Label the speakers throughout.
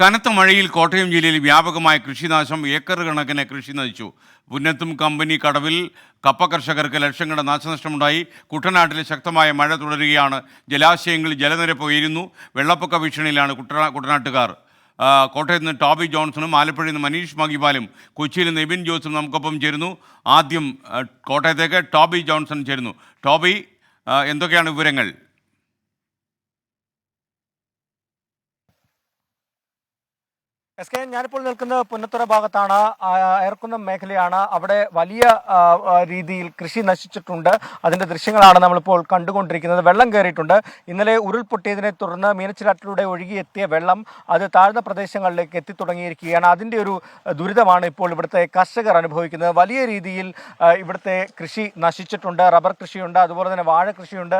Speaker 1: കനത്ത മഴയിൽ കോട്ടയം ജില്ലയിൽ വ്യാപകമായ കൃഷിനാശം ഏക്കർ കണക്കിന് കൃഷി നശിച്ചു. പുന്നത്തും കമ്പനി കടവിൽ കപ്പ കർഷകർക്ക് ലക്ഷങ്ങളുടെ നാശനഷ്ടമുണ്ടായി. കുട്ടനാട്ടിൽ ശക്തമായ മഴ തുടരുകയാണ്. ജലാശയങ്ങളിൽ ജലനിരപ്പ് ഉയരുന്നു. വെള്ളപ്പൊക്ക ഭീഷണിയിലാണ് കുട്ട കുട്ടനാട്ടുകാർ. കോട്ടയത്ത് നിന്ന് ടോബി ജോൺസണും ആലപ്പുഴയിൽ നിന്ന് മനീഷ് മഹിപാലും കൊച്ചിയിൽ നിന്ന് എബിൻ ജോസും നമുക്കൊപ്പം ചേരുന്നു. ആദ്യം കോട്ടയത്തേക്ക് ടോബി ജോൺസൺ ചേരുന്നു. ടോബി എന്തൊക്കെയാണ് വിവരങ്ങൾ?
Speaker 2: എസ് കെ ഞാനിപ്പോൾ നിൽക്കുന്നത് പുന്നത്തുറ ഭാഗത്താണ്. അയർക്കുന്നം മേഖലയാണ്. അവിടെ വലിയ രീതിയിൽ കൃഷി നശിച്ചിട്ടുണ്ട്. അതിന്റെ ദൃശ്യങ്ങളാണ് നമ്മളിപ്പോൾ കണ്ടുകൊണ്ടിരിക്കുന്നത്. വെള്ളം കയറിയിട്ടുണ്ട്. ഇന്നലെ ഉരുൾപൊട്ടിയതിനെ തുടർന്ന് മീനച്ചിലാറ്റിലൂടെ ഒഴുകിയെത്തിയ വെള്ളം അത് താഴ്ന്ന പ്രദേശങ്ങളിലേക്ക് എത്തിത്തുടങ്ങിയിരിക്കുകയാണ്. അതിന്റെ ഒരു ദുരിതമാണ് ഇപ്പോൾ ഇവിടുത്തെ കർഷകർ അനുഭവിക്കുന്നത്. വലിയ രീതിയിൽ ഇവിടുത്തെ കൃഷി നശിച്ചിട്ടുണ്ട്. റബ്ബർ കൃഷിയുണ്ട്. അതുപോലെ തന്നെ വാഴ കൃഷിയുണ്ട്.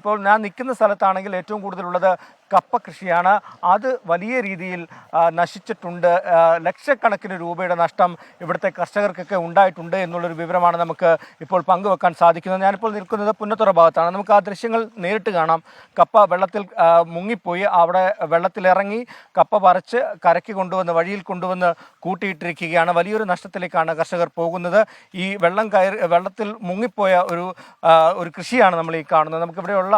Speaker 2: ഇപ്പോൾ ഞാൻ നിൽക്കുന്ന സ്ഥലത്താണെങ്കിൽ ഏറ്റവും കൂടുതലുള്ളത് കപ്പ കൃഷിയാണ്. അത് വലിയ രീതിയിൽ നശിച്ചിട്ടുണ്ട്. ലക്ഷക്കണക്കിന് രൂപയുടെ നഷ്ടം ഇവിടുത്തെ കർഷകർക്കൊക്കെ ഉണ്ടായിട്ടുണ്ട് എന്നുള്ളൊരു വിവരമാണ് നമുക്ക് ഇപ്പോൾ പങ്കുവെക്കാൻ സാധിക്കുന്നത്. ഞാനിപ്പോൾ നിൽക്കുന്നത് പുന്നത്തുറ ഭാഗത്താണ്. നമുക്ക് ആ ദൃശ്യങ്ങൾ നേരിട്ട് കാണാം. കപ്പ വെള്ളത്തിൽ മുങ്ങിപ്പോയി. അവിടെ വെള്ളത്തിലിറങ്ങി കപ്പ പറിച്ച് കരയ്ക്ക് കൊണ്ടുവന്ന് വഴിയിൽ കൊണ്ടുവന്ന് കൂട്ടിയിട്ടിരിക്കുകയാണ്. വലിയൊരു നഷ്ടത്തിലേക്കാണ് കർഷകർ പോകുന്നത്. ഈ വെള്ളം കയറി വെള്ളത്തിൽ മുങ്ങിപ്പോയ ഒരു ഒരു കൃഷിയാണ് നമ്മൾ ഈ കാണുന്നത്. നമുക്കിവിടെയുള്ള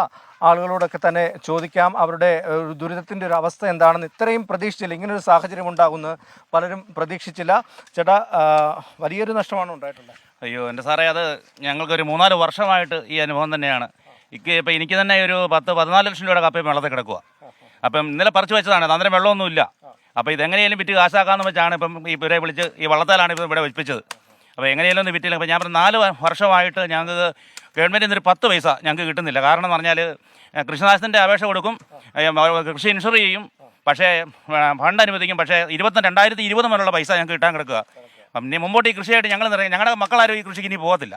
Speaker 2: ആളുകളോടൊക്കെ തന്നെ ചോദിക്കാം. അവരുടെ ദുരിതത്തിന്റെ ഒരു അവസ്ഥ എന്താണെന്ന് ഇത്രയും പ്രതീക്ഷിച്ചില്ല. ഇങ്ങനൊരു സാഹചര്യം ഉണ്ടാകുമെന്ന് പലരും പ്രതീക്ഷിച്ചില്ല. ചേട്ടാ വലിയൊരു നഷ്ടമാണ് ഉണ്ടായിട്ടുള്ളത്.
Speaker 3: അയ്യോ എന്റെ സാറേ അത് ഞങ്ങൾക്കൊരു മൂന്നാൽ വർഷമായിട്ട് ഈ അനുഭവം തന്നെയാണ്. ഇക്ക് ഇപ്പം എനിക്ക് തന്നെ ഒരു പത്ത് പതിനാല് ലക്ഷം രൂപയുടെ കപ്പയും വെള്ളത്തിൽ കിടക്കുക അപ്പം ഇന്നലെ പറിച്ചു വെച്ചതാണ്. അന്നേരം വെള്ളമൊന്നുമില്ല. അപ്പോൾ ഇതെങ്ങനെയാലും വിറ്റ് കാശാക്കാമെന്ന് വെച്ചാണ് ഇപ്പം ഈ ഇവരെ വിളിച്ച് ഈ വള്ളത്താലാണ് ഇപ്പം ഇവിടെ വെപ്പിച്ചത്. അപ്പോൾ എങ്ങനെയാലും ഒന്ന് വിറ്റില്ല അപ്പോൾ ഞാൻ പറഞ്ഞു നാല് വർഷമായിട്ട് ഞങ്ങൾക്ക് ഗവൺമെന്റിൽ നിന്നൊരു പത്ത് പൈസ ഞങ്ങൾക്ക് കിട്ടുന്നില്ല. കാരണം എന്ന് പറഞ്ഞാൽ കൃഷിനാശത്തിന്റെ അപേക്ഷ കൊടുക്കും കൃഷി ഇൻഷുർ ചെയ്യും പക്ഷേ ഫണ്ട് അനുവദിക്കും പക്ഷേ ഇരുപത്തി രണ്ടായിരത്തി ഇരുപത് മുതലുള്ള പൈസ ഞങ്ങൾക്ക് കിട്ടാൻ കിടക്കുക. അപ്പം ഇനി മുമ്പോട്ട് ഈ കൃഷിയായിട്ട് ഞങ്ങൾ നിറയും ഞങ്ങളുടെ മക്കളാരും ഈ കൃഷിക്ക് ഇനി പോകത്തില്ല.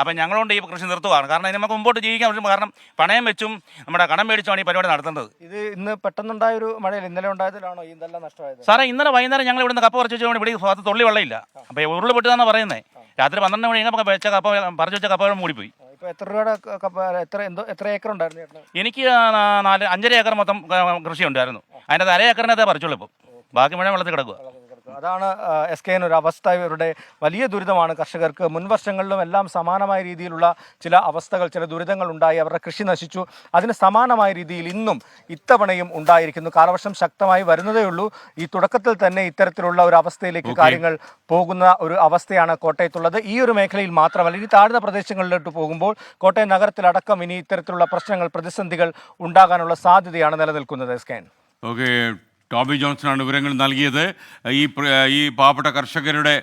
Speaker 3: അപ്പം ഞങ്ങളോണ്ട് ഈ കൃഷി നിർത്തുകയാണ്. കാരണം ഇനി നമുക്ക് മുമ്പോട്ട് ജീവിക്കാൻ പറ്റും. കാരണം പണയം വെച്ചും നമ്മുടെ കടം മേടിച്ചുമാണ് ഈ പരിപാടി നടത്തേണ്ടത്
Speaker 2: ഇത് ഇന്ന് പെട്ടെന്നുണ്ടായ ഒരു മഴയിൽ ഇന്നലെ ഉണ്ടായതിലാണോ? ഇതെല്ലാം നഷ്ടമായത്?
Speaker 3: സാറേ ഇന്നലെ വൈകുന്നേരം ഞങ്ങൾ ഇവിടുന്ന് കപ്പ പറിച്ചു വെച്ചുകൊണ്ട് ഇവിടെ ഭാഗത്ത് തൊള്ളി വെള്ളമില്ല. അപ്പോൾ ഉരുൾ പൊട്ടിയതാണെന്ന് പറയുന്നത് രാത്രി പന്ത്രണ്ട് മണി കഴിഞ്ഞപ്പോൾ വെച്ച കപ്പ പറിച്ചു വെച്ച കപ്പ് മൂടിപ്പോയി.
Speaker 2: എത്ര രൂപയുടെ എത്ര എന്തോ എത്ര ഏക്കർ ഉണ്ടായിരുന്നു
Speaker 3: എനിക്ക് നാല് അഞ്ചര ഏക്കർ മൊത്തം കൃഷി ഉണ്ടായിരുന്നു അതിന്റെ അര ഏക്കറിനകത്ത് പറിച്ചുള്ളൂ ഇപ്പം. ബാക്കി മുഴുവൻ വെള്ളത്തിൽ കിടക്കുക
Speaker 2: അതാണ് എസ് കെ ഒരു അവസ്ഥ ഇവരുടെ വലിയ ദുരിതമാണ്. കർഷകർക്ക് മുൻവർഷങ്ങളിലും എല്ലാം സമാനമായ രീതിയിലുള്ള ചില അവസ്ഥകൾ ചില ദുരിതങ്ങൾ ഉണ്ടായി. അവരുടെ കൃഷി നശിച്ചു. അതിന് സമാനമായ രീതിയിൽ ഇന്നും ഇത്തവണയും ഉണ്ടായിരിക്കുന്നു. കാലവർഷം ശക്തമായി വരുന്നതേ ഉള്ളൂ. ഈ തുടക്കത്തിൽ തന്നെ ഇത്തരത്തിലുള്ള ഒരു അവസ്ഥയിലേക്ക് കാര്യങ്ങൾ പോകുന്ന ഒരു അവസ്ഥയാണ് കോട്ടയത്തുള്ളത്. ഈ ഒരു മേഖലയിൽ മാത്രമല്ല ഇനി താഴ്ന്ന പ്രദേശങ്ങളിലോട്ട് പോകുമ്പോൾ കോട്ടയം നഗരത്തിലടക്കം ഇനി ഇത്തരത്തിലുള്ള പ്രശ്നങ്ങൾ പ്രതിസന്ധികൾ ഉണ്ടാകാനുള്ള സാധ്യതയാണ് നിലനിൽക്കുന്നത് എസ് കെ
Speaker 1: ഓക്കെ ടോബി ജോൺസണാണ് വിവരങ്ങൾ നൽകിയത്. ഈ ഈ പാവപ്പെട്ട കർഷകരുടെ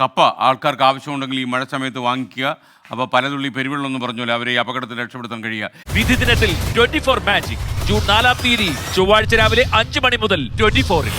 Speaker 1: കപ്പ ആൾക്കാർക്ക് ആവശ്യമുണ്ടെങ്കിൽ ഈ മഴ സമയത്ത് വാങ്ങിക്കുക. അപ്പോൾ പലതുള്ളി പെരുവെള്ളം എന്ന് പറഞ്ഞാൽ അവരെ ഈ അപകടത്തിൽ രക്ഷപ്പെടുത്താൻ കഴിയുക.
Speaker 4: വിധി ദിനത്തിൽ ട്വന്റി ഫോർ മാജിക് ജൂൺ നാലാം തീയതി ചൊവ്വാഴ്ച രാവിലെ അഞ്ച് മണി മുതൽ ട്വന്റി ഫോറിൽ